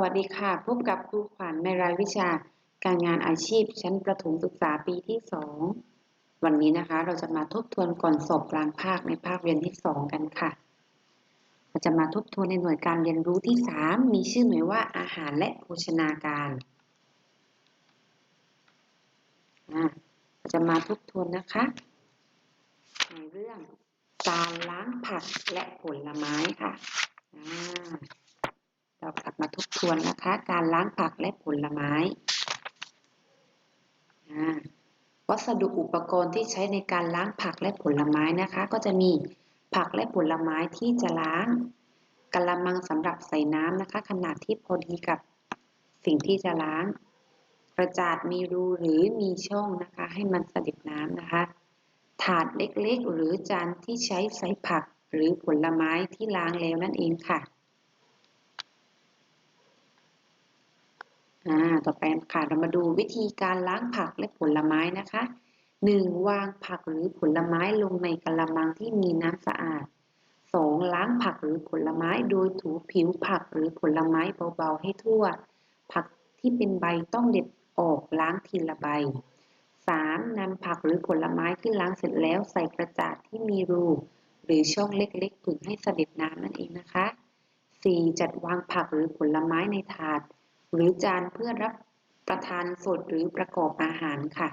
วัสดีค่ะ พบกับครูขวัญในรายวิชาการงานอาชีพ ชั้นประถมศึกษาปีที่สองวันนี้นะคะ เราจะมาทบทวนก่อนสอบกลางภาคในภาคเรียนที่สองกันค่ะ เราจะมาทบทวนในหน่วยการเรียนรู้ที่สามมีชื่อหน่วยว่าอาหารและโภชนาการเราจะมาทบทวนนะคะ ในเรื่องการล้างผักและผลไม้ค่ะ เรากลับมาทบทวนนะคะ การล้างผักและผลไม้ วัสดุอุปกรณ์ที่ใช้ในการล้างผักและผลไม้นะคะ ก็จะมีผักและผลไม้ที่จะล้างกระมังสำหรับใส่น้ำนะคะ ขนาดที่พอดีกับสิ่งที่จะล้าง กระจาดมีรูหรือมีช่องนะคะ ให้มันเสด็จน้ำนะคะ ถาดเล็กๆ หรือจานที่ใช้ใส่ผักหรือผลไม้ที่ล้างแล้วนั่นเองค่ะ อ่าต่อไปค่ะเรามาดูวิธีการล้างผักและผลไม้นะคะ 1. วางผักหรือผลไม้ลงในกระมังที่มีน้ำสะอาด 2. ล้างผักหรือผลไม้โดยถูผิวผักหรือผลไม้เบาๆให้ทั่ว ผักที่เป็นใบต้องเด็ดออกล้างทีละใบ 3. นำผักหรือผลไม้ที่ล้างเสร็จแล้วใส่กระจาดที่มีรูหรือช่องเล็กๆผึ่งให้เสด็จน้ำนั่นเองนะคะ 4. จัดวางผักหรือผลไม้ในถาด หรือจานเพื่อรับประทานสดหรือประกอบอาหารค่ะ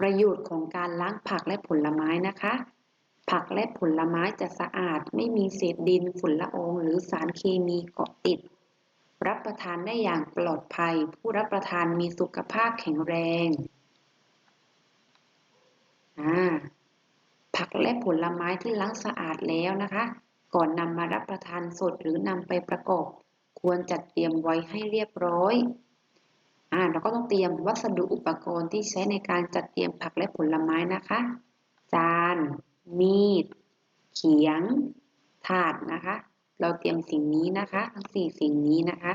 ประโยชน์ของการล้างผักและผลไม้นะคะ ผักและผลไม้จะสะอาดไม่มีเศษดินฝุ่นละอองหรือสารเคมีเกาะติด รับประทานได้อย่างปลอดภัย ผู้รับประทานมีสุขภาพแข็งแรงผักและผลไม้ที่ล้างสะอาดแล้วนะคะ ก่อนนำมารับประทานสดหรือนำไปประกอบ ควรจัดเตรียมไว้ให้เรียบร้อยอ่าเราก็ต้องเตรียมวัสดุอุปกรณ์ที่ใช้ในการจัดเตรียมผักและผลไม้นะคะ จาน มีด เขียง ถาดนะคะ เราเตรียมสิ่งนี้นะคะ ทั้งสี่สิ่งนี้นะคะ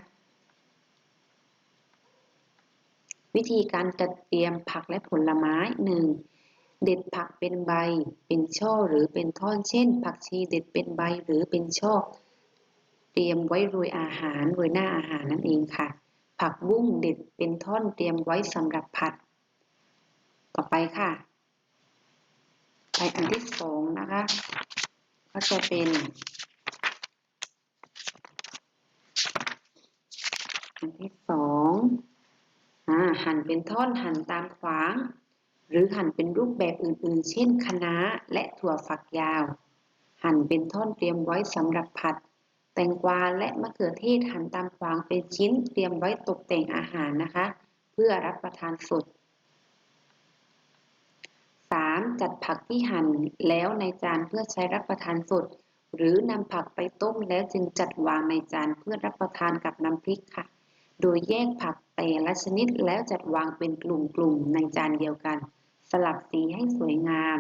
วิธีการจัดเตรียมผักและผลไม้หนึ่ง เด็ดผักเป็นใบ เป็นช่อหรือเป็นท่อน เช่น ผักชีเด็ดเป็นใบหรือเป็นช่อ เตรียมไว้โรยอาหารโรยหน้าอาหารนั่นเองค่ะ ผักบุ้งเด็ดเป็นท่อนเตรียมไว้สำหรับผัด ต่อไปค่ะ ไปอันที่สองนะคะ ก็จะเป็นอันที่สองอ่าหั่นเป็นท่อนหั่นตามขวาง หรือหั่นเป็นรูปแบบอื่นๆ เช่นคะน้าและถั่วฝักยาว หั่นเป็นท่อนเตรียมไว้สำหรับผัด แตงกวาและมะเขือเทศหั่นตามขวางเป็นชิ้นเตรียมไว้ตกแต่งอาหารนะคะ เพื่อรับประทานสด 3. จัดผักที่หั่นแล้วในจานเพื่อใช้รับประทานสด หรือนำผักไปต้มแล้วจึงจัดวางในจานเพื่อรับประทานกับน้ำพริกค่ะ โดยแยกผักแต่ละชนิดแล้วจัดวางเป็นกลุ่มๆในจานเดียวกัน สลับสีให้สวยงาม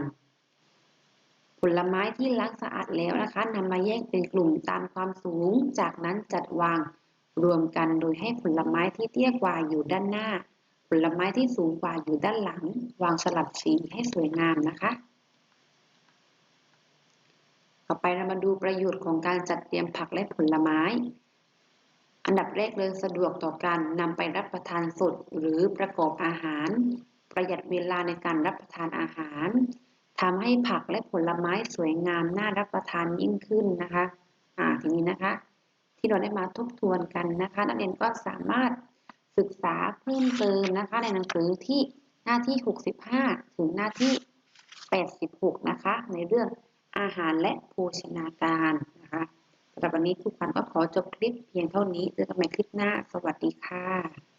ผลไม้ที่ล้างสะอาดแล้วนะคะนำมาแยกเป็นกลุ่มตามความสูง จากนั้นจัดวางรวมกันโดยให้ผลไม้ที่เตี้ยกว่าอยู่ด้านหน้า ผลไม้ที่สูงกว่าอยู่ด้านหลัง วางสลับสีให้สวยงามนะคะ ต่อไปเรามาดูประโยชน์ของการจัดเตรียมผักและผลไม้ อันดับแรกเลยสะดวกต่อการนำไปรับประทานสดหรือประกอบอาหาร ประหยัดเวลาในการรับประทานอาหารทำให้ผักและผลไม้สวยงามน่ารับประทานยิ่งขึ้นนะคะอ่าทีนี้นะคะ ที่เราได้มาทบทวนกันนะคะ นักเรียนก็สามารถศึกษาเพิ่มเติมนะคะ ในหนังสือที่หน้าที่ 65 ถึงหน้าที่ 86 นะคะ ในเรื่องอาหารและโภชนาการนะคะ สำหรับวันนี้ทุกคนก็ขอจบคลิปเพียงเท่านี้เจอกันใหม่คลิปหน้า สวัสดีค่ะ